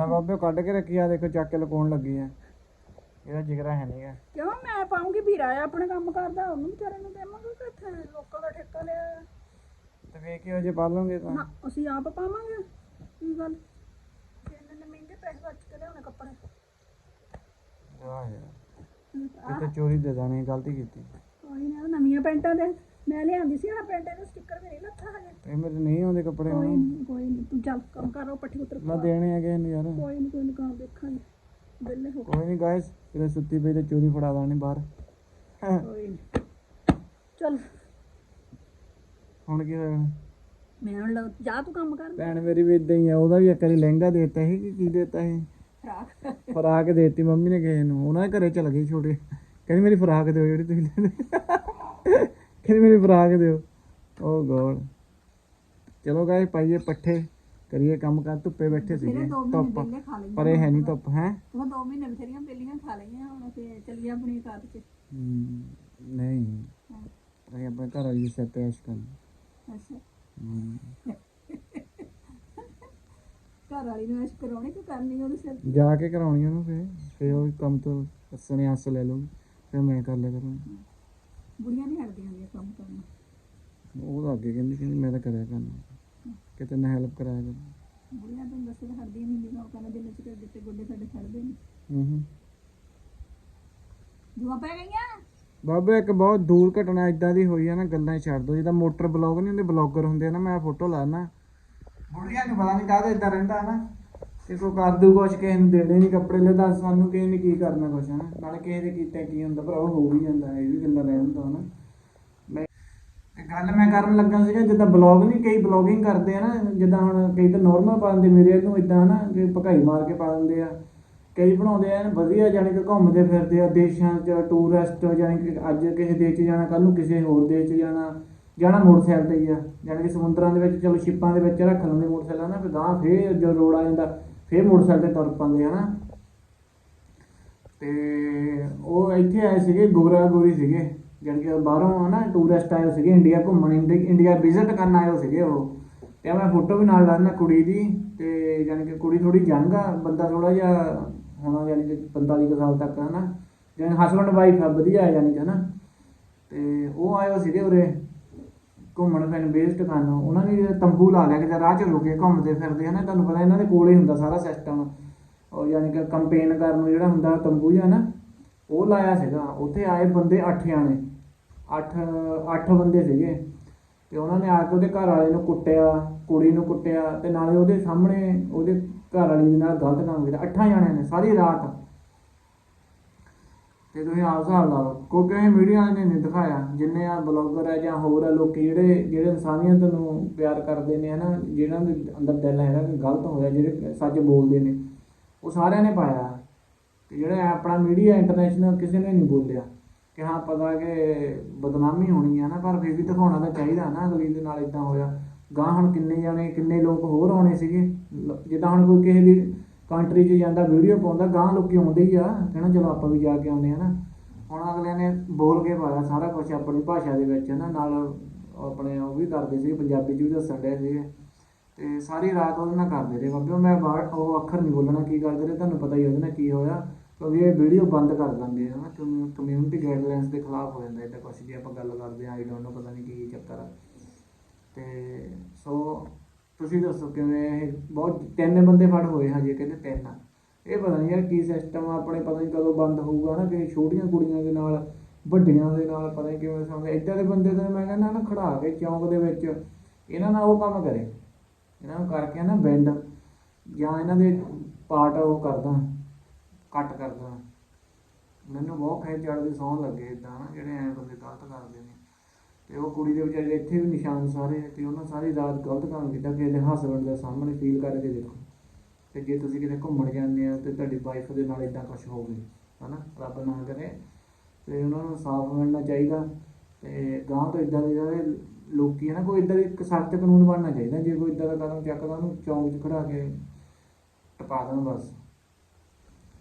ਮੈਂ ਬਾਬੇ ਕੱਢ ਕੇ ਰੱਖੀ ਆ ਦੇਖੋ ਚੱਕ ਕੇ ਲਕਾਉਣ ਲੱਗੀ ਆ। ਇਹਦਾ ਜਿਗਰਾ ਹੈ ਨਹੀਂਗਾ ਕਿਉਂ? ਮੈਂ ਪਾਉਂਗੀ ਵੀਰਾ ਆ ਆਪਣੇ ਕੰਮ ਕਰਦਾ ਉਹਨੂੰ ਵਿਚਾਰੇ ਨੂੰ ਦੇਵਾਂਗੇ ਕਿ ਇੱਥੇ ਲੋਕਾਂ ਦਾ ਠੇਕਾ ਲਿਆ। ਤੇ ਵੇਖ ਕੇ ਜੇ ਪਾ ਲਓਗੇ ਤਾਂ। ਨਾ ਅਸੀਂ ਆਪ ਪਾਵਾਂਗੇ ਕੀ ਗੱਲ? ਇੰਨੇ ਇੰਨੇ ਮਹਿੰਗੇ ਪੈਸੇ ਖਰਚ ਕੇ ਲਿਆਉਣੇ ਕੱਪੜੇ। ਵਾਹ ਯਾਰ ਇਹ ਤਾਂ ਚੋਰੀ ਦੇ ਦਾਣੇ ਗਲਤੀ ਕੀਤੀ। ਕੋਈ ਨਾ ਨਵੀਆਂ ਪੈਂਟਾਂ ਦੇ। ਮੈਂ ਲਿਆਂਦੀ ਸੀ ਆ ਪੈਂਟਾਂ ਦੇ ਸਟicker ਨਹੀਂ ਲੱਥਾ ਹਜੇ। ਇਹ ਮੇਰੇ ਨਹੀਂ ਆਉਂਦੇ ਕੱਪੜੇ ਕੋਈ ਹੁਣ ਨਹੀਂ ਕੋਈ ਨਹੀਂ ਤੂੰ ਚੱਲ ਕੰਮ ਕਰ ਉਹ ਪੱਠੀ ਉਤਰ ਮੈਂ ਦੇਣੇ ਹੈਗੇ ਨੇ ਯਾਰ। ਕੋਈ ਨਹੀਂ ਕੋਈ ਨਹੀਂ ਕੰਮ ਦੇਖਾਂਗੇ। ਬਿੱਲੇ ਹੋ ਕੋਈ ਨਹੀਂ ਗਾਇਸ ਕਿਤੇ ਸੁੱਤੀ ਪਈ ਤੇ ਚੋਰੀ ਫੜਾ ਦਾਣੀ ਬਾਹਰ। ਕੋਈ ਨਹੀਂ ਚੱਲ। ਹੁਣ ਕੀ ਹੋਇਆ? ਮੈਂ ਹੁਣ ਲੱਗ- ਜਾ ਤੂੰ ਕੰਮ ਕਰ ਭੈਣ ਮੇਰੀ ਵੀ ਇਦਾਂ ਹੀ ਆ ਉਹਦਾ ਵੀ ਇੱਕ ਵਾਰੀ ਲਹਿੰਗਾ ਦੇਤਾ ਸੀ ਕਿ ਕੀ ਦੇਤਾ ਸੀ? ਫਰਾਕ। ਫਰਾਕ ਦੇਤੀ ਮੰਮੀ ਨੇ ਕਿਸੇ ਨੂੰ। ਉਹਨਾਂ ਦੇ ਘਰੇ ਚਲ ਗਏ ਛੋਟੇ। ਕਹਿੰਦੀ ਮੇਰੀ ਫਰਾਕ ਦਿਓ ਜਿਹੜੀ ਤੁਸੀਂ ਲੈਂਦੇ ਕਹਿੰਦੀ ਮੇਰੀ ਫਰਾਕ ਦਿਓ। ਓ ਗੋਡ। ਚਲੋ ਗਾਇਸ ਪਾਈਏ ਪੱਠੇ ਕਰੀਏ ਕੰਮ ਕਰ ਧੁੱਪੇ ਬੈਠੇ ਸੀਗੇ। ਧੁੱਪ। ਪਰ ਇਹ ਹੈ ਨਹੀਂ ਧੁੱਪ ਹੈ? ਉਹ ਦੋ ਮਹੀਨੇ ਬਥੇਰੀਆਂ ਬੇਲੀਆਂ ਖਾ ਲਈਆਂ ਹੁਣ ਅਸੀਂ ਚੱਲੀਏ ਆਪਣੀ ਕਾਤ 'ਚ। ਨਹੀਂ। ਅਸੀਂ ਆਪਣੇ ਘਰ ਵਾਲੀ ਤੇ ਐਸ਼ ਕਰਨੀ। ਅੱਛਾ। ਘਰ ਵਾਲੀ ਨੂੰ ਐਸ਼ ਕਰਾਉਣੀ ਕਿ ਕਰਨੀ ਉਹਦੇ ਸਿਰ ਤੇ? ਜਾ ਕੇ ਕਰਾਉਣੀ ਉਹਨੂੰ ਫੇਰ। ਫੇਰ ਉਹ ਕੰਮ ਤੋਂ ਸੰਨਿਆਸ ਲੈ ਲਊਗੀ। ਫਿਰ ਮੈਂ ਕਰ ਲਿਆ ਕਰੂੰਗੀ। ਬੁੜੀਆਂ ਨਹੀਂ ਹਟਦੀਆਂ ਹੁੰਦੀਆਂ ਕੰਮ ਕਰਨਾ। ਉਹ ਤਾਂ ਅੱਗੇ ਕਹਿੰਦੀ ਕਹਿੰਦੀ ਮੈਂ ਤਾਂ ਕਰਿਆ ਕਰਨਾ। ਕਿਤੇ ਨਾ ਹੈਲਪ ਕਰਾਇਆ ਕਰ ਬੁੜੀਆਂ ਤਾਂ ਦੱਸੇ ਹਟਦੀਆਂ ਨਹੀਂ ਹੁੰਦੀਆਂ ਉਹ ਕਹਿੰਦਾ ਦਿਨ ਚ ਦਿੱਤੇ ਗੋਡੇ ਸਾਡੇ ਛੱਡਦੇ ਨੇ। ਹੂੰ ਹੂੰ। ਜੂਆ ਪੈ ਗਈਆਂ? ਬਾਬੇ ਇੱਕ ਬਹੁਤ ਦੂਰ ਘਟਨਾ ਇਦਾਂ ਦੀ ਹੋਈ ਆ ਨਾ ਗੱਲਾਂ ਹੀ ਛੱਡ ਦੋ। ਜਿੱਦਾਂ ਮੋਟਰ ਬਲੌਗ ਨਹੀਂ ਹੁੰਦੇ ਬਲੌਗਰ ਹੁੰਦੇ ਆ ਨਾ ਮੈਂ ਫੋਟੋ ਲਾਣਾ ਬੁੜੀਆਂ ਨੂੰ ਪਤਾ ਨਹੀਂ ਕਾਹਦਾ ਇਦਾਂ ਰਹਿੰਦਾ ਨਾ। ਕਿ ਕੋ ਕਰ ਦੂ ਕੁਛ ਕਿਸੇ ਨੂੰ ਦੇਣੇ ਨਹੀਂ ਕੱਪੜੇ ਲੈ ਦੱਸ ਸਾਨੂੰ ਕਿਸੇ ਨੇ ਕੀ ਕਰਨਾ ਕੁਛ ਹੈ ਨਾ ਨਾਲੇ ਕਿਸੇ ਦੇ ਕੀਤਾ ਕੀ ਹੁੰਦਾ ਭਰਾ ਹੋ ਵੀ ਜਾਂਦਾ ਇਹ ਵੀ ਗੱਲਾਂ ਰਹਿ ਹੁੰਦਾ ਨਾ ਮੈਂ ਤੇ ਗੱਲ ਮੈਂ ਕਰਨ ਲੱਗਾ ਸੀਗਾ, ਜਿੱਦਾਂ ਬਲੌਗ ਨਹੀਂ ਕਈ ਬਲੌਗਿੰਗ ਕਰਦੇ ਆ ਨਾ, ਜਿੱਦਾਂ ਹੁਣ ਕਈ ਤਾਂ ਨਾਰਮਲ ਪਾ ਦਿੰਦੇ, ਮੇਰੇ ਨੂੰ ਇਦਾਂ ਨਾ ਕਿ ਭਕਾਈ ਮਾਰ ਕੇ ਪਾ ਦਿੰਦੇ ਆ। ਕਈ ਬਣਾਉਂਦੇ ਆ, ਵਧੀਆ ਜਾਣੀ ਕਿ ਘੁੰਮਦੇ ਫਿਰਦੇ ਆ, ਦੇਸ਼ਾਂ 'ਚ ਟੂਰਿਸਟ ਜਾਣੀ ਕਿ ਅੱਜ ਕਿਸੇ ਦੇਸ਼ 'ਚ ਜਾਣਾ ਕੱਲ ਨੂੰ ਕਿਸੇ ਹੋਰ ਦੇਸ਼ 'ਚ ਜਾਣਾ ਜਾਣਾ ਮੋਟਰਸਾਈਕਲ ਤੇ ਹੀ ਆ। ਜਾਣੀ ਕਿ ਸਮੁੰਦਰਾਂ ਦੇ ਵਿੱਚ, ਚਲੋ ਸ਼ਿਪਾਂ ਦੇ ਵਿੱਚ ਰੱਖ ਲੈਂਦੇ ਮੋਟਰਸਾਈਕਲ ਨਾ ਫਿਰ ਗਾਂ ਫੇਰ ਜਦੋਂ ਰੋਡ ਆ ਜਾਂਦਾ, ਫੇਰ ਮੋਟਰਸਾਈਕਲ ਤੇ ਤੁਰ ਪੈਂਦੇ ਹਨਾ। ਤੇ ਉਹ ਇੱਥੇ ਆਏ ਸੀਗੇ, ਗੋਰਾ ਗੋਰੀ ਸੀਗੇ। ਜਾਣੀ ਕਿ ਬਾਹਰੋਂ ਨਾ ਟੂਰਿਸਟ ਆਏ ਹੋਏ ਸੀਗੇ ਇੰਡੀਆ ਘੁੰਮਣ ਇੰਡੀ- ਇੰਡੀਆ ਵਿਜ਼ਿਟ ਕਰਨ ਆਏ ਹੋਏ ਸੀਗੇ ਉਹ। ਤੇ ਮੈਂ ਫੋਟੋ ਵੀ ਨਾਲ ਲਾਣਾ ਕੁੜੀ ਦੀ ਤੇ ਜਾਣੀ ਕਿ ਕੁੜੀ ਥੋੜੀ ਯੰਗ ਆ, ਬੰਦਾ ਥੋੜਾ ਜਿਹਾ ਹੋਣਾ ਜਾਣੀ ਕਿ 45 ਕੁ ਸਾਲ ਤੱਕ ਹਨਾ ਜਾਣੀ ਹਸਬੰਡ ਵਾਈਫ ਆ, ਵਧੀਆ ਆ ਜਾਣੀ ਕਿ ਹਨਾ ਤੇ ਉਹ ਆਏ ਹੋਏ ਸੀਗੇ ਉਰੇ ਘੁੰਮਣ ਫਿਰਨ ਬੇਸਡ ਕਰਨ। ਉਹਨਾਂ ਨੇ ਤੰਬੂ ਲਾ ਲਿਆ ਕਿ ਰਾਹ ਚ ਰੁਕੇ ਘੁੰਮਦੇ ਫਿਰਦੇ ਹਨਾ ਤੁਹਾਨੂੰ ਪਤਾ ਇਹਨਾਂ ਦੇ ਕੋਲੇ ਹੁੰਦਾ ਸਾਰਾ ਸਿਸਟਮ ਉਹ ਯਾਨੀ ਕਿ ਕੰਪੇਨ ਕਰਨ ਨੂੰ ਜਿਹੜਾ ਹੁੰਦਾ ਤੰਬੂ ਜਿਹਾ ਨਾ, ਉਹ ਲਾਇਆ ਸੀਗਾ। ਉੱਥੇ ਆਏ ਬੰਦੇ ਅੱਠ ਜਾਣੇ। ਅੱਠ ਅੱਠ ਬੰਦੇ ਸੀਗੇ। ਤੇ ਉਹਨਾਂ ਨੇ ਆ ਕੇ ਉਹਦੇ ਘਰ ਵਾਲੇ ਨੂੰ ਕੁੱਟਿਆ, ਕੁੜੀ ਨੂੰ ਕੁੱਟਿਆ ਤੇ ਨਾਲੇ ਉਹਦੇ ਸਾਹਮਣੇ ਉਹਦੇ ਘਰ ਵਾਲੀ ਦੇ ਨਾਲ ਗਲਤ ਕੰਮ ਕੀਤਾ। ਅੱਠਾਂ ਜਣਿਆਂ ਨੇ, ਸਾਰੀ ਰਾਤ। ਤੇ ਤੁਸੀਂ ਆਪ ਹਿਸਾਬ ਲਾ ਲਓ। ਕਿਉਂਕਿ ਇਹ ਮੀਡੀਆ ਨੇ ਨਹੀਂ ਦਿਖਾਇਆ। ਜਿੰਨੇ ਆ ਬਲੌਗਰ ਆ ਜਾਂ ਹੋਰ ਆ, ਲੋਕੀ ਜਿਹੜੇ ਜਿਹੜੇ ਇਨਸਾਨੀਅਤ ਨੂੰ ਪਿਆਰ ਕਰਦੇ ਨੇ, ਹਨਾ, ਜਿਹਨਾਂ ਦੇ ਅੰਦਰ ਦਿਲ ਹੈਗਾ ਕਿ ਗਲਤ ਹੋਇਆ ਜਿਹੜੇ ਸੱਚ ਬੋਲਦੇ ਨੇ, ਉਹ ਸਾਰਿਆਂ ਨੇ ਪਾਇਆ। ਤੇ ਜਿਹੜਾ ਆਪਣਾ ਮੀਡੀਆ ਇੰਟਰਨੈਸ਼ਨਲ ਕਿਸੇ ਨੇ ਨਹੀਂ ਬੋਲਿਆ। ਕਿ ਹਾਂ ਪਤਾ ਕਿ ਬਦਨਾਮੀ ਹੋਣੀ ਆ ਨਾ, ਪਰ ਫਿਰ ਵੀ ਦਿਖਾਉਣਾ ਤਾਂ ਚਾਹੀਦਾ ਨਾ ਅਗਲੀ ਦੇ ਨਾਲ ਇਦਾਂ ਹੋਇਆ। ਗਾਂ ਹੁਣ ਕਿੰਨੇ ਜਾਣੇ, ਕਿੰਨੇ ਲੋਕ ਹੋਰ ਆਉਣੇ ਸੀਗੇ। ਜਿੱਦਾਂ ਹੁਣ ਕੋਈ ਕਿਸੇ ਦੀ ਕੰਟਰੀ 'ਚ ਜਾਂਦਾ ਵੀਡੀਓ ਪਾਉਂਦਾ ਗਾਂ ਲੋਕੀ ਆਉਂਦੇ ਹੀ ਆ। ਕਹਿਣਾ ਚਲੋ ਆਪਾਂ ਵੀ ਜਾ ਕੇ ਆਉਂਦੇ ਆ ਨਾ। ਹੁਣ ਅਗਲੇ ਨੇ ਬੋਲ ਕੇ ਪਾਇਆ ਸਾਰਾ ਕੁਝ ਆਪਣੀ ਭਾਸ਼ਾ ਦੇ ਵਿੱਚ ਨਾ, ਨਾਲ ਆਪਣੇ ਉਹ ਵੀ ਕਰਦੇ ਸੀ ਪੰਜਾਬੀ 'ਚ ਵੀ ਦੱਸਣ ਡਏ ਸੀਗੇ। ਤੇ ਸਾਰੀ ਰਾਤ ਉਹਦੇ ਨਾਲ ਕਰਦੇ ਰਹੇ। ਬਾਬੇ ਮੈਂ ਬਾਹਰ, ਉਹ ਅੱਖਰ ਨਹੀਂ ਬੋਲਣਾ ਕੀ ਕਰਦੇ ਰਹੇ, ਤੁਹਾਨੂੰ ਪਤਾ ਹੀ ਉਹਦੇ ਨਾਲ ਕੀ ਹੋਇਆ। ਕਿਉਂਕਿ ਇਹ ਵੀਡੀਓ ਬੰਦ ਕਰ ਦਿੰਦੇ ਆ ਨਾ ਕਮਿਊਨਿਟੀ ਗਾਈਡਲਾਈਨਸ ਦੇ ਖਿਲਾਫ ਹੋ ਜਾਂਦਾ ਇਹਦਾ ਕੁਛ ਜੇ ਆਪਾਂ ਗੱਲ ਕਰਦੇ ਆ ਆਈ ਡੋਨਟ ਨੋ ਪਤਾ ਨਹੀਂ ਕੀ ਚੱਕਰ ਆ। ਤੇ ਸੋ ਤੁਸੀਂ ਦੱਸੋ ਕਿਵੇਂ ਇਹ ਬਹੁਤ, ਤਿੰਨ ਬੰਦੇ ਫੜ ਹੋਏ ਹਜੇ, ਕਹਿੰਦੇ ਤਿੰਨ ਆ। ਇਹ ਪਤਾ ਨਹੀਂ ਯਾਰ ਕੀ ਸਿਸਟਮ ਆ, ਆਪਣੇ ਪਤਾ ਨਹੀਂ ਕਦੋਂ ਬੰਦ ਹੋਊਗਾ ਨਾ ਕਿ ਛੋਟੀਆਂ ਕੁੜੀਆਂ ਦੇ ਨਾਲ, ਵੱਡੀਆਂ ਦੇ ਨਾਲ, ਪਤਾ ਨਹੀਂ ਕਿਵੇਂ ਸਮਝ ਇੱਦਾਂ ਦੇ ਬੰਦੇ ਤਾਂ ਮੈਂ ਕਹਿੰਦਾ ਨਾ ਖੜਾ ਕੇ ਚੌਂਕ ਦੇ ਵਿੱਚ, ਇਹਨਾਂ ਨਾਲ ਉਹ ਕੰਮ ਕਰੇ। ਇਹਨਾਂ ਨੂੰ ਕਰਕੇ ਨਾ ਬੈਂਡ, ਜਾਂ ਇਹਨਾਂ ਦੇ ਪਾਰਟ ਉਹ ਕਰਦਾ। ਕੱਟ ਕਰਦਾ। ਮੈਨੂੰ ਬਹੁਤ ਖੇਚ ਚੜਦੀ ਸੌਣ ਲੱਗੇ ਇਦਾਂ ਨਾ, ਜਿਹੜੇ ਐ ਬੰਦੇ ਗਲਤ ਕਰਦੇ ਨੇ। ਤੇ ਉਹ ਕੁੜੀ ਦੇ ਵਿਚਾਰੇ ਇੱਥੇ ਵੀ ਨਿਸ਼ਾਨ ਸਾਰੇ ਤੇ ਉਹਨਾਂ ਸਾਰੀ ਰਾਤ ਗਲਤ ਕੰਮ ਕੀਤਾ ਕਿ ਇਹਦੇ ਹਸਬੰਡ ਦੇ ਸਾਹਮਣੇ ਫੀਲ ਕਰਕੇ ਦੇਖੋ। ਤੇ ਜੇ ਤੁਸੀਂ ਕਿਤੇ ਘੁੰਮਣ ਜਾਂਦੇ ਆ ਤੇ ਤੁਹਾਡੀ ਵਾਈਫ ਦੇ ਨਾਲ ਇਦਾਂ ਕੁਝ ਹੋਵੇ, ਹਨਾ? ਰੱਬ ਨਾ ਕਰੇ। ਤੇ ਉਹਨਾਂ ਨੂੰ ਸਾਫ਼ ਮਿਲਣਾ ਚਾਹੀਦਾ ਤੇ ਗਾਂ ਤੋਂ ਇਦਾਂ ਦੇ ਜਿਹੜੇ ਲੋਕੀ ਹੈ ਨਾ ਕੋਈ ਇਦਾਂ ਦੀ ਇੱਕ ਸਖਤ ਕਾਨੂੰਨ ਬਣਨਾ ਚਾਹੀਦਾ। ਜੇ ਕੋਈ ਇਦਾਂ ਦਾ ਕਦਮ ਚੱਕਦਾ, ਉਹਨੂੰ ਚੌਂਕ 'ਚ ਖੜਾ ਕੇ ਟਪਾ ਦੇਣ ਬਸ।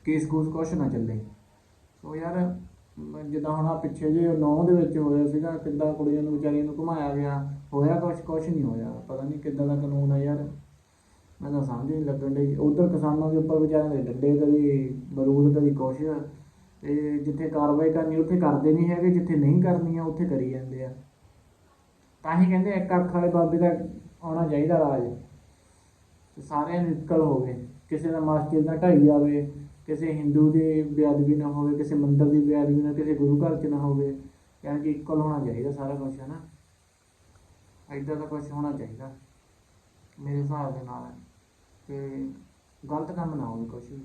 ਕੇਸ ਕੋਸ ਕੁਛ ਨਾ ਚੱਲੇ। ਸੋ ਯਾਰ, ਜਿੱਦਾਂ ਹੁਣ ਆ ਪਿੱਛੇ ਜੇ ਨੌ ਦੇ ਵਿੱਚ ਹੋਇਆ ਸੀਗਾ, ਕਿੱਦਾਂ ਕੁੜੀਆਂ ਨੂੰ ਵਿਚਾਰੀਆਂ ਨੂੰ ਘੁਮਾਇਆ ਗਿਆ, ਹੋਇਆ ਕੁਛ ਕੁਛ ਨਹੀਂ ਹੋਇਆ। ਪਤਾ ਨਹੀਂ ਕਿੱਦਾਂ ਦਾ ਕਾਨੂੰਨ ਆ ਯਾਰ। ਮੈਂ ਤਾਂ ਸਮਝ ਨਹੀਂ ਲੱਗਣ ਡਈ। ਉਧਰ ਕਿਸਾਨਾਂ ਦੇ ਉੱਪਰ ਵਿਚਾਰਿਆਂ ਦੇ ਡੰਡੇ ਕਦੀ ਬਰੂਦ ਕਦੀ ਕੁਛ। ਤੇ ਜਿੱਥੇ ਕਾਰਵਾਈ ਕਰਨੀ, ਉੱਥੇ ਕਰਦੇ ਨਹੀਂ ਹੈਗੇ, ਜਿੱਥੇ ਨਹੀਂ ਕਰਨੀ ਆ, ਉੱਥੇ ਕਰੀ ਜਾਂਦੇ ਆ। ਤਾਂ ਹੀ ਕਹਿੰਦੇ ਇੱਕ ਅੱਖ ਵਾਲੇ ਬਾਬੇ ਦਾ ਆਉਣਾ ਚਾਹੀਦਾ ਰਾਜ। ਤੇ ਸਾਰਿਆਂ ਨੂੰ ਨਿਕਲ ਹੋਵੇ ਕਿਸੇ ਦਾ ਮਸਜਿਦ ਨਾ ਢਾਈ ਜਾਵੇ ਕਿਸੇ ਹਿੰਦੂ ਦੀ ਬੇਅਦਬੀ ਨਾ ਹੋਵੇ, ਕਿਸੇ ਮੰਦਰ ਦੀ ਬੇਅਦਬੀ ਨਾ, ਕਿਸੇ ਗੁਰੂ ਘਰ 'ਚ ਨਾ ਹੋਵੇ, ਯਾਨੀ ਕਿ ਇਕਲ ਹੋਣਾ ਚਾਹੀਦਾ ਸਾਰਾ ਕੁਝ ਹੈ ਨਾ ਏਦਾਂ ਦਾ ਕੁਝ ਹੋਣਾ ਚਾਹੀਦਾ, ਮੇਰੇ ਹਿਸਾਬ ਦੇ ਨਾਲ। ਤੇ ਗਲਤ ਕੰਮ ਨਾ ਹੋਵੇ ਕੁਝ ਵੀ।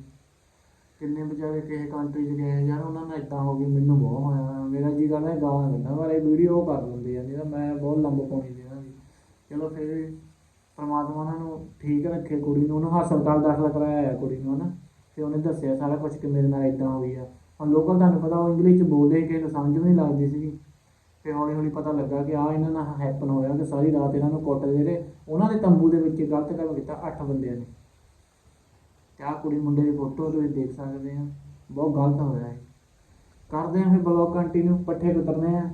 ਕਿੰਨੇ ਵਿਚਾਰੇ ਕਿਸੇ ਕੰਟਰੀ 'ਚ ਗਏ, ਯਾਰ ਉਹਨਾਂ ਨਾਲ ਇਦਾਂ ਹੋ ਗਈ, ਮੈਨੂੰ ਬਹੁਤ ਹੋਇਆ ਮੇਰਾ ਜੀ ਕਰਦਾ ਹੈ ਗਾਲਾਂ ਕੱਢਾਂ ਪਰ ਇਹ ਵੀਡੀਓ ਕਰ ਲੈਂਦੇ ਆ ਨਹੀਂ ਤਾਂ ਮੈਂ ਬਹੁਤ ਲੰਬ ਪਾਉਣੀ ਸੀ ਇਹਨਾਂ ਦੀ। ਚਲੋ ਫਿਰ ਪਰਮਾਤਮਾ ਉਹਨਾਂ ਨੂੰ ਠੀਕ ਰੱਖੇ, ਕੁੜੀ ਨੂੰ, ਉਹਨੂੰ ਹਸਪਤਾਲ ਦਾਖਲ ਕਰਾਇਆ ਆ ਕੁੜੀ ਨੂੰ, ਹਨਾ? ਤੇ ਉਹਨੇ ਦੱਸਿਆ ਸਾਰਾ ਕੁਝ ਕਿ ਮੇਰੇ ਨਾਲ ਇਦਾਂ ਹੋਈ ਆ। ਹੁਣ ਲੋਕਲ ਤੁਹਾਨੂੰ ਪਤਾ ਉਹ ਇੰਗਲਿਸ਼ 'ਚ ਬੋਲਦੇ ਸੀ, ਨੂੰ ਸਮਝ ਵੀ ਨਹੀਂ ਲੱਗਦੀ ਸੀਗੀ। ਤੇ ਹੌਲੀ ਹੌਲੀ ਪਤਾ ਲੱਗਾ ਕਿ ਆ ਇਹਨਾਂ ਨਾਲ ਹੈਪਨ ਹੋਇਆ ਕਿ ਸਾਰੀ ਰਾਤ ਇਹਨਾਂ ਨੂੰ ਕੁੱਟਦੇ ਰਹੇ ਉਹਨਾਂ ਦੇ ਤੰਬੂ ਦੇ ਵਿੱਚ ਗਲਤ ਕੰਮ ਕੀਤਾ ਅੱਠ ਬੰਦਿਆਂ ਨੇ। ਤੇ ਆਹ ਕੁੜੀ ਮੁੰਡੇ ਦੀ ਫੋਟੋ ਤੁਸੀਂ ਦੇਖ ਸਕਦੇ ਆ। ਬਹੁਤ ਗਲਤ ਹੋਇਆ ਹੈ ਕਰਦੇ ਆ ਫਿਰ ਬਲੌਗ ਕੰਟੀਨਿਊ ਪੱਠੇ ਕੁਤਰਨੇ ਆ।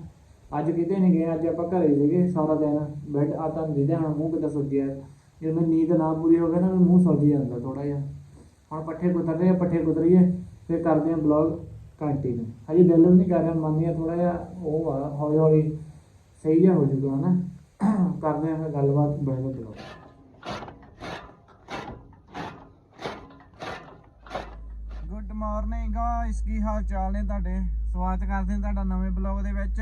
ਅੱਜ ਕਿਤੇ ਨਹੀਂ ਗਏ ਅੱਜ ਆਪਾਂ ਘਰੇ ਸੀਗੇ ਸਾਰਾ ਦਿਨ। ਬੈੱਡ ਆ ਤਾਂ ਜਿਹਦੇ ਹੁਣ ਮੂੰਹ ਕਿੱਦਾਂ ਸੁੱਜਿਆ ਜਦੋਂ ਮੈਂ ਨੀਂਦ ਨਾ ਪੂਰੀ ਹੋ ਗਈ ਨਾ ਫਿਰ ਮੂੰਹ ਸੁੱਜ ਜਾਂਦਾ ਥੋੜਾ ਜਿਹਾ। ਹੁਣ ਪੱਠੇ ਕੁਤਰ ਆ, ਪੱਠੇ ਕੁਤਰੀਏ, ਫਿਰ ਕਰਦੇ ਆ ਬਲੌਗ ਕੰਟੀਨਿਊ ਹਜੇ ਦਿਲ ਵੀ ਨਹੀਂ ਕਰ ਰਿਹਾ, ਮਨ ਨਹੀਂ ਥੋੜਾ ਜਿਹਾ, ਉਹ ਆ ਹੌਲੀ ਹੌਲੀ ਸਹੀ ਜਿਹਾ ਹੋ ਜਾਊਗਾ, ਹਨਾ? ਕਰਦੇ ਆ ਫਿਰ ਗੱਲਬਾਤ ਬਣੇ ਬਲੌਗ ਗੁੱਡ ਮਾਰਨਿੰਗ ਗਾਇਸ ਕੀ ਹਾਲ ਚਾਲ ਨੇ ਤੁਹਾਡੇ? ਸਵਾਗਤ ਕਰਦੇ ਹਾਂ ਤੁਹਾਡਾ ਨਵੇਂ ਬਲੌਗ ਦੇ ਵਿੱਚ।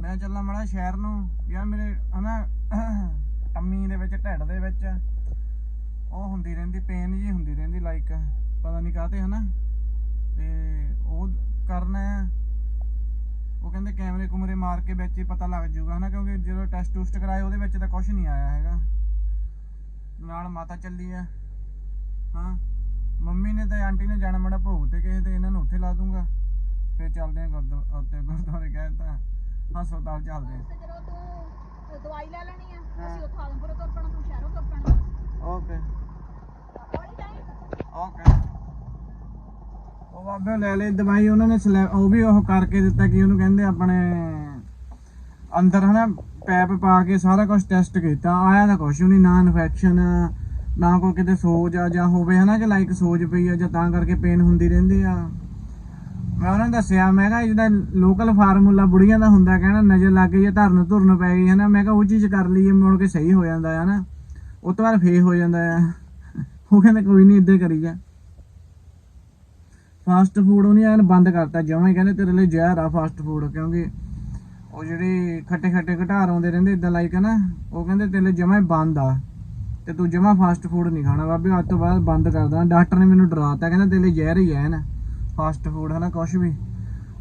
ਮੈਂ ਚੱਲਾਂ ਮੜਾ ਸ਼ਹਿਰ ਨੂੰ, ਯਾਰ ਮੇਰੇ, ਹਨਾ, ਟੰਮੀ ਦੇ ਵਿੱਚ, ਢਿੱਡ ਦੇ ਵਿੱਚ। ਉਹ ਹੁੰਦੀ ਰਹਿੰਦੀ ਪੇਨ ਜੀ ਹੁੰਦੀ ਰਹਿੰਦੀ ਲਾਈਕ ਪਤਾ ਨਹੀਂ ਕਾਹਤੇ ਹਨਾ? ਤੇ ਉਹ ਕਰਨਾ ਆ ਉਹ ਕਹਿੰਦੇ ਕੈਮਰੇ ਕੁਮਰੇ ਮਾਰ ਕੇ ਵਿੱਚ ਹੀ ਪਤਾ ਲੱਗ ਜਾਊਗਾ ਹਨਾ? ਕਿਉਂਕਿ ਜਦੋਂ ਟੈਸਟ ਟੂਸਟ ਕਰਾਏ ਉਹਦੇ ਵਿੱਚ ਤਾਂ ਕੁਝ ਨਹੀਂ ਆਇਆ ਹੈਗਾ। ਨਾਲ ਮਾਤਾ ਚੱਲੀ ਆ ਹਾਂ? ਮੰਮੀ ਨੇ ਤੇ ਆਂਟੀ ਨੇ ਜਾਣਾ ਮੜਾ ਭੋਗ ਤੇ ਕਿਸੇ ਤੇ ਇਹਨਾਂ ਨੂੰ ਉੱਥੇ ਲਾ ਦੂੰਗਾ ਫਿਰ ਚੱਲਦੇ ਆ ਗੁਰਦੁਆਰੇ ਉੱਤੇ ਗੁਰਦੁਆਰੇ ਕਹਿੰਦਾ ਹਸਪਤਾਲ ਚੱਲਦੇ ਆ। ਤੇ ਜਦੋਂ ਤੂੰ ਦਵਾਈ ਲੈ ਲੈਣੀ ਆ ਹਾਂ। ਅਸੀਂ ਉੱਥੋਂ ਆਲਮਪੁਰ ਤੋਂ ਆਪਣਾ ਤੂੰ ਸ਼ਹਿਰੋਂ ਤੋਂ ਆਪਣਾ। ਓਕੇ ਓਕੇ ਉਹ ਬਾਬੇ ਲੈ ਲੈ ਦਵਾਈ, ਉਹਨਾਂ ਨੇ ਉਹ ਵੀ ਉਹ ਕਰਕੇ ਦਿੱਤਾ ਕਿ ਉਹਨੂੰ ਕਹਿੰਦੇ ਆਪਣੇ ਅੰਦਰ ਹਨਾ ਪੈਪ ਪਾ ਕੇ ਸਾਰਾ ਕੁਝ ਟੈਸਟ ਕੀਤਾ। ਆਇਆ ਤਾਂ ਕੁਝ ਨਹੀਂ ਨਾ ਇਨਫੈਕਸ਼ਨ ਨਾ ਕੋਈ ਕਿਤੇ ਸੋਜ ਆ ਜਾਂ ਹੋਵੇ ਹਨਾ ਕਿ ਲਾਈਕ ਸੋਜ ਪਈ ਆ ਜਾਂ ਤਾਂ ਕਰਕੇ ਪੇਨ ਹੁੰਦੀ ਰਹਿੰਦੀ ਆ। ਮੈਂ ਉਹਨਾਂ ਨੂੰ ਦੱਸਿਆ, ਮੈਂ ਕਿਹਾ ਜਿਹਦਾ ਲੋਕਲ ਫਾਰਮੂਲਾ ਬੁੜੀਆਂ ਦਾ ਹੁੰਦਾ ਕਹਿਣਾ ਨਜ਼ਰ ਲੱਗ ਗਈ ਜਾਂ ਧਰਨ ਧੁਰਨ ਪੈ ਗਈ ਹਨਾ। ਮੈਂ ਕਿਹਾ ਉਹ ਚੀਜ਼ ਕਰ ਲਈਏ, ਮੁੜ ਕੇ ਸਹੀ ਹੋ ਜਾਂਦਾ ਹੈ ਹਨਾ ਉਹ ਤੋਂ ਬਾਅਦ ਫੇਰ ਹੋ ਜਾਂਦਾ ਆ। ਉਹ ਕਹਿੰਦੇ ਕੋਈ ਨਹੀਂ ਇੱਦਾਂ ਕਰੀ ਜਾ। ਫਾਸਟ ਫੂਡ ਉਹਨੇ ਐਨ ਬੰਦ ਕਰਤਾ ਜਮਾਂ ਹੀ ਕਹਿੰਦੇ ਤੇਰੇ ਲਈ ਜ਼ਹਿਰ ਆ ਫਾਸਟ ਫੂਡ ਕਿਉਂਕਿ ਉਹ ਜਿਹੜੇ ਖੱਟੇ ਖੱਟੇ ਘਟਾਰ ਆਉਂਦੇ ਰਹਿੰਦੇ ਇਦਾਂ ਲਾਈਕ ਹੈ ਨਾ ਉਹ ਕਹਿੰਦੇ ਤੇਰੇ ਲਈ ਜਮਾਂ ਹੀ ਬੰਦ ਆ। ਤੇ ਤੂੰ ਜਮਾਂ ਫਾਸਟ ਫੂਡ ਨਹੀਂ ਖਾਣਾ, ਬਾਬੇ ਅੱਜ ਤੋਂ ਬਾਅਦ ਬੰਦ ਕਰ ਦੇਣਾ। ਡਾਕਟਰ ਨੇ ਮੈਨੂੰ ਡਰਾਤਾ, ਕਹਿੰਦਾ ਤੇਰੇ ਲਈ ਜ਼ਹਿਰ ਹੀ ਹੈ ਨਾ ਫਾਸਟ ਫੂਡ ਹਨਾ, ਕੁਛ ਵੀ।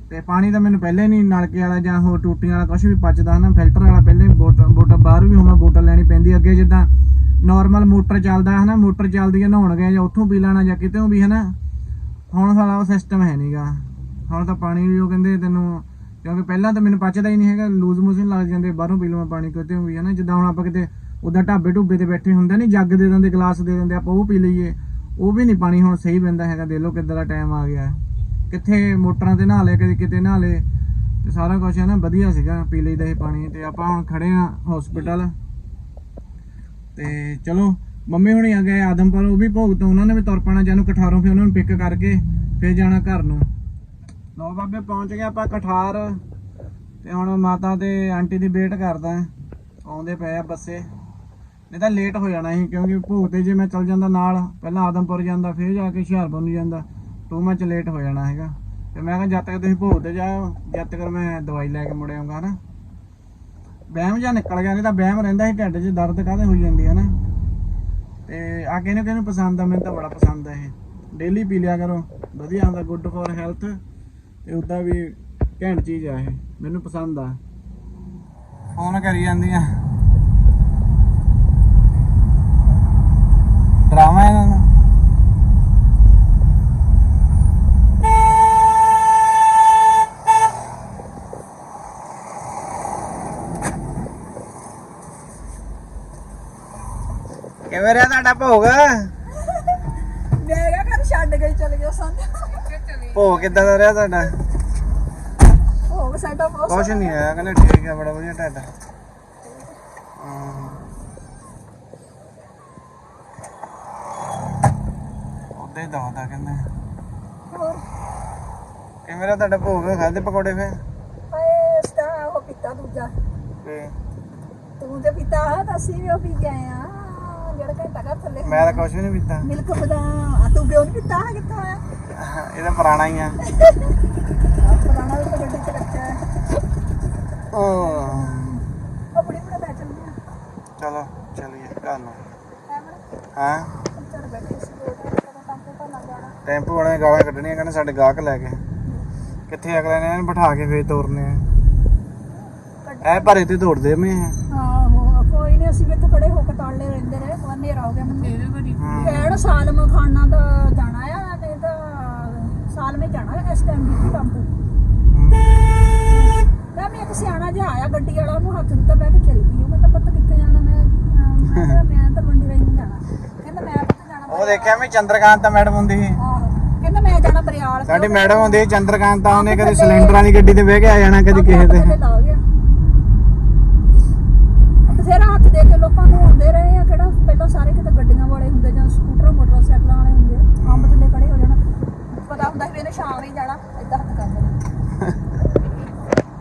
ਤੇ ਪਾਣੀ ਤਾਂ ਮੈਨੂੰ ਪਹਿਲੇ ਨਹੀਂ ਨਲਕੇ ਵਾਲਾ ਜਾਂ ਹੋਰ ਟੂਟੀਆਂ ਵਾਲਾ ਕੁਛ ਵੀ ਪਚਦਾ ਹਨਾ ਫਿਲਟਰ ਵਾਲਾ ਪਹਿਲੇ ਬੋਟਲ ਬੋਟਲ ਬਾਹਰ ਵੀ ਹੋਣਾ ਬੋਟਲ ਲੈਣੀ ਪੈਂਦੀ ਅੱਗੇ ਜਿੱਦਾਂ ਨਾਰਮਲ ਮੋਟਰ ਚੱਲਦਾ ਹੈ ਨਾ ਮੋਟਰ ਚੱਲਦੀ ਹੈ ਨਹਾਉਣ ਗਏ ਜਾਂ ਉੱਥੋਂ ਪੀ ਲੈਣਾ ਜਾਂ ਕਿਤੇੋਂ ਵੀ ਹੈ ਨਾ ਹੁਣ ਸਾਲਾ ਉਹ ਸਿਸਟਮ ਹੈ ਨਹੀਂਗਾ ਹੁਣ ਤਾਂ ਪਾਣੀ ਵੀ ਉਹ ਕਹਿੰਦੇ ਤੈਨੂੰ, ਕਿਉਂਕਿ ਪਹਿਲਾਂ ਤਾਂ ਮੈਨੂੰ ਪਚਦਾ ਹੀ ਨਹੀਂ ਹੈਗਾ ਲੂਜ਼ ਮੋਸ਼ਨ ਲੱਗ ਜਾਂਦੇ, ਬਾਹਰੋਂ ਪੀ ਲਵਾਂ ਪਾਣੀ ਕਿਤੇ ਵੀ ਹੈ ਨਾ ਜਿੱਦਾਂ ਹੁਣ ਆਪਾਂ ਕਿਤੇ ਉਦਾਂ ਢਾਬੇ ਢੁੱਬੇ ਤੇ ਬੈਠੇ ਹੁੰਦੇ ਨਹੀਂ ਜੱਗ ਦੇ ਦਿੰਦੇ, ਗਲਾਸ ਦੇ ਦਿੰਦੇ, ਆਪਾਂ ਉਹ ਪੀ ਲਈਏ। ਉਹ ਵੀ ਨਹੀਂ ਪਾਣੀ ਹੁਣ ਸਹੀ ਪੈਂਦਾ ਹੈਗਾ ਦੇ ਲਓ ਕਿੱਦਾਂ ਦਾ ਟਾਈਮ ਆ ਗਿਆ। ਕਿੱਥੇ ਮੋਟਰਾਂ ਤੇ ਨਹਾ ਲਏ, ਕਦੇ ਕਿਤੇ ਨਹਾ ਲਏ, ਤੇ ਸਾਰਾ ਕੁਝ ਹੈ ਨਾ ਵਧੀਆ ਸੀਗਾ, ਪੀ ਲਈਦਾ ਇਹ ਪਾਣੀ। ਤੇ ਆਪਾਂ ਹੁਣ ਖੜੇ ਆ ਹਸਪੀਟਲ ਤੇ ਚਲੋ, ਮੰਮੀ ਹੁਣੀ ਆ ਗਏ ਆਦਮਪੁਰ ਉਹ ਵੀ ਭੋਗ ਤੋਂ ਉਹਨਾਂ ਨੇ ਵੀ ਤੁਰ ਪੈਣਾ, ਜਾਨੂੰ ਕਠਾਰੋਂ ਫਿਰ ਉਹਨਾਂ ਨੂੰ ਪਿਕ ਕਰਕੇ ਫਿਰ ਜਾਣਾ ਘਰ ਨੂੰ। ਲੋ ਬਾਬੇ, ਪਹੁੰਚ ਗਏ ਆਪਾਂ ਕਠਾਰ, ਤੇ ਹੁਣ ਮਾਤਾ ਤੇ ਆਂਟੀ ਦੀ ਵੇਟ ਕਰਦਾ, ਆਉਂਦੇ ਪਏ ਆ ਬੱਸੇ। ਨਹੀਂ ਤਾਂ ਲੇਟ ਹੋ ਜਾਣਾ ਸੀ, ਕਿਉਂਕਿ ਭੋਗ ਤੇ ਜੇ ਮੈਂ ਚੱਲ ਜਾਂਦਾ ਨਾਲ, ਪਹਿਲਾਂ ਆਦਮਪੁਰ ਜਾਂਦਾ, ਫਿਰ ਜਾ ਕੇ ਹੁਸ਼ਿਆਰਪੁਰ ਨੂੰ ਜਾਂਦਾ ਟੂ ਮੱਚ ਲੇਟ ਹੋ ਜਾਣਾ ਹੈਗਾ ਤੇ ਮੈਂ ਕਿਹਾ, ਜਦ ਤੱਕ ਤੁਸੀਂ ਭੋਗ ਤੇ ਜਾਓ ਜਦ ਤੱਕ ਮੈਂ ਦਵਾਈ ਲੈ ਕੇ ਮੁੜ ਆਉਂਗਾ ਹਨਾ ਵਹਿਮ ਜਾਂ ਨਿਕਲ ਗਿਆ, ਨਹੀਂ ਤਾਂ ਵਹਿਮ ਰਹਿੰਦਾ ਸੀ ਢਿੱਡ 'ਚ, ਦਰਦ ਕਾਹਦੇ ਹੋ ਜਾਂਦੀ ਹੈ ਨਾ। ਤੇ ਆ ਕਿਹਨੂੰ ਕਿਹਨੂੰ ਪਸੰਦ ਆ, ਮੈਨੂੰ ਤਾਂ ਬੜਾ ਪਸੰਦ ਆ ਇਹ। ਡੇਲੀ ਪੀ ਲਿਆ ਕਰੋ, ਵਧੀਆ ਆਉਂਦਾ ਗੁੱਡ ਫॉर ਹੈਲਥ ਤੇ ਉਦਾਂ ਵੀ ਘੈਂਟ ਚੀਜ਼ ਆ ਇਹ, ਮੈਨੂੰ ਪਸੰਦ ਆ। ਫੋਨ ਕਰੀ ਜਾਂਦੀਆਂ ਡਰਾਮਾ ਇਹਨਾਂ ਦਾ ਕਿਵੇਂ ਰਿਹਾ ਤੁਹਾਡਾ ਭੋਗ? ਮੈਂ ਕਿਹਾ ਘਰ ਛੱਡ ਕੇ ਚਲ ਗਿਆ ਸਾਨੂੰ। ਭੋਗ ਕਿੱਦਾਂ ਦਾ ਰਿਹਾ ਤੁਹਾਡਾ? ਹੋ ਸਾਡਾ ਬਹੁਤ ਕੁਛ ਨਹੀਂ ਆਇਆ ਕਹਿੰਦੇ ਠੀਕ ਆ ਬੜਾ ਵਧੀਆ ਤੁਹਾਡਾ ਹਾਂ। ਉਦਾਂ ਹੀ ਦਵਾਦਾ ਕਹਿੰਦੇ। ਹੋਰ? ਕਿ ਮੇਰਾ ਤੁਹਾਡਾ ਭੋਗ? ਖਾਦੇ ਪਕੌੜੇ ਫੇ ਹਾਏ ਦਾ ਉਹ ਪੀਤਾ ਦੂਜਾ। ਤੇ? ਤੂੰ ਤੇ ਪੀਤਾ ਤਾਂ ਅਸੀਂ ਵੀ ਉਹ ਪੀ ਆਏ ਆ। ਜਿਹੜਾ ਘੰਟਾ ਘਰ ਥੱਲੇ ਮੈਂ ਤਾਂ ਕੁਝ ਵੀ ਨਹੀਂ ਪੀਤਾ। ਮਿਲਕ ਬਦਾਮ। ਤੂੰ ਕਿਉਂ ਨਹੀਂ ਪੀਤਾ? ਕਿੱਥੋਂ ਆਇਆ? ਇਹ ਤਾਂ ਪੁਰਾਣਾ ਹੀ ਆ। ਪੁਰਾਣਾ ਵੀ ਤਾਂ ਗੱਡੀ ਚ ਰੱਖਿਆ ਹੈ। ਓ ਉਹ ਬੜੀ ਬੜਾ ਬੈਠ ਚੱਲਦੀ ਆ। ਚਲੋ ਚਲੀਏ ਘਰ ਨੂੰ। ਐਵੇਂ ਹਾਂ? ਚੱਲ ਬੈਠੇ ਸੀ ਦੋ ਦਿਨ ਕਦੋਂ ਕੰਮ ਤੇ ਨਾ ਜਾਣਾ। ਟੈਂਪੂ ਵਾਲੇ ਗਾਲਾਂ ਕੱਢਣੀਆਂ ਕਹਿੰਦੇ ਸਾਡੇ ਗਾਹਕ ਲੈ ਕੇ ਕਿੱਥੇ ਅਗਲੇ ਨੇ ਬਿਠਾ ਕੇ ਫੇਰ ਤੋਰਨੇ ਆ। ਐ ਭਰੇ ਤੇ ਤੋੜਦੇ ਮੈਂ ਆਹੋ ਕੋਈ ਨਹੀਂ ਅਸੀਂ ਵੀ ਇੱਥੇ ਖੜੇ ਹੋ ਕੇ ਤਾਲੇ ਰਹਿੰਦੇ ਰਹੇ ਬਹੁਤ ਹਨੇਰਾ ਹੋ ਗਿਆ ਮੈਨੂੰ? ਇਹਦੇ ਵਾਰੀ ਹਮ। ਕਿਹੜਾ ਸਾਲ ਮਾ ਖਾਣਾ ਦਾ ਜਾਣਾ ਆ ਨਹੀਂ ਤਾਂ ਸਾਲ ਮੇ ਜਾਣਾ ਇਸ ਟਾਈਮ ਦੀ ਟੰਪੂ ਮੈਂ ਵੀ ਇੱਕ ਸਿਆਣਾ ਜਿਹਾ ਆਇਆ ਗੱਡੀ ਵਾਲਾ ਉਹਨੂੰ ਹੱਥ ਦਿੱਤਾ ਬਹਿ ਕੇ ਚਲ ਗਈ ਉਹ ਮੈਂ ਤਾਂ ਪਤਾ ਕਿੱਥੇ ਜਾਣਾ? ਮੈਂ ਅਮ, ਮੈਂ ਕਿਹਾ ਮੈਂ ਤਾਂ ਮੰਡੀ ਰਾਈ ਨੂੰ ਜਾਣਾ। ਕਹਿੰਦਾ ਮੈਂ ਪਤਾ ਜਾਣਾ? ਉਹ ਦੇਖਿਆ ਮੈਂ ਚੰਦਰਕਾਂਤ ਮੈਡਮ ਹੁੰਦੀ ਸੀ। ਕਹਿੰਦਾ ਮੈਂ ਜਾਣਾ ਬਰਿਆਲ ਸਾਡੀ ਮੈਡਮ ਹੁੰਦੀ ਚੰਦਰਕਾਂਤ ਤਾਂ ਉਹਨੇ ਕਦੀ ਸਿਲੰਡਰ ਵਾਲੀ ਗੱਡੀ ਤੇ ਬਹਿ ਕੇ ਆ ਜਾਣਾ ਕਦੀ ਕਿਸੇ ਤੇ ਲਾ ਗਿਆ ਬਥੇਰਾ ਹੱਥ ਦੇ ਕੇ ਲੋਕਾਂ ਨੂੰ ਆਉਂਦੇ ਰਹੇ ਆ ਕਿਹੜਾ ਪਹਿਲਾਂ ਸਾਰੇ ਕਿਤੇ ਗੱਡੀਆਂ ਵਾਲੇ ਹੁੰਦੇ ਜਾਂ ਸਕੂਟਰ ਮੋਟਰਸਾਈਕਲਾਂ ਵਾਲੇ ਹੁੰਦੇ ਆ ਅੰਬ ਥੱਲੇ ਖੜੇ ਹੋ ਜਾਣਾ ਪਤਾ ਹੁੰਦਾ ਸੀ ਵੀ ਇਹਨੇ ਸ਼ਾਮ ਹੀ ਜਾਣਾ ਏਦਾਂ ਹੱਥ ਕਰ ਦੇਣਾ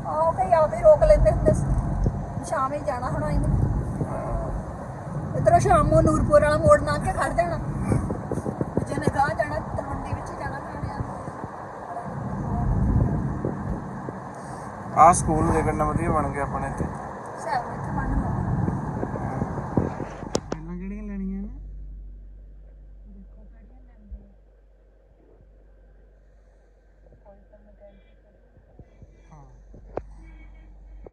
ਆਹ ਕਈ ਆਪੇ ਹੀ ਰੋਕ ਲੈਂਦੇ ਹੁੰਦੇ ਸੀ ਵੀ ਸ਼ਾਮ ਹੀ ਜਾਣਾ ਹੁਣ ਇਹਨੇ ਇਧਰੋਂ ਸ਼ਾਮ ਨੂੰ ਨੂਰਪੁਰ ਵਾਲਾ ਮੋੜ ਨਾ ਕੇ ਖੜ ਜਾਣਾ ਵੀ ਜਿਹਨੇ ਗਾਹ ਜਾਣਾ ਤਲਵੰਡੀ ਵਿੱਚ ਹੀ ਜਾਣਾ ਖਾਣਿਆਂ ਆਹ ਸਕੂਲ ਦੇਖਣ ਨਾਲ ਵਧੀਆ ਬਣ ਗਿਆ ਆਪਣੇ ਇੱਥੇ।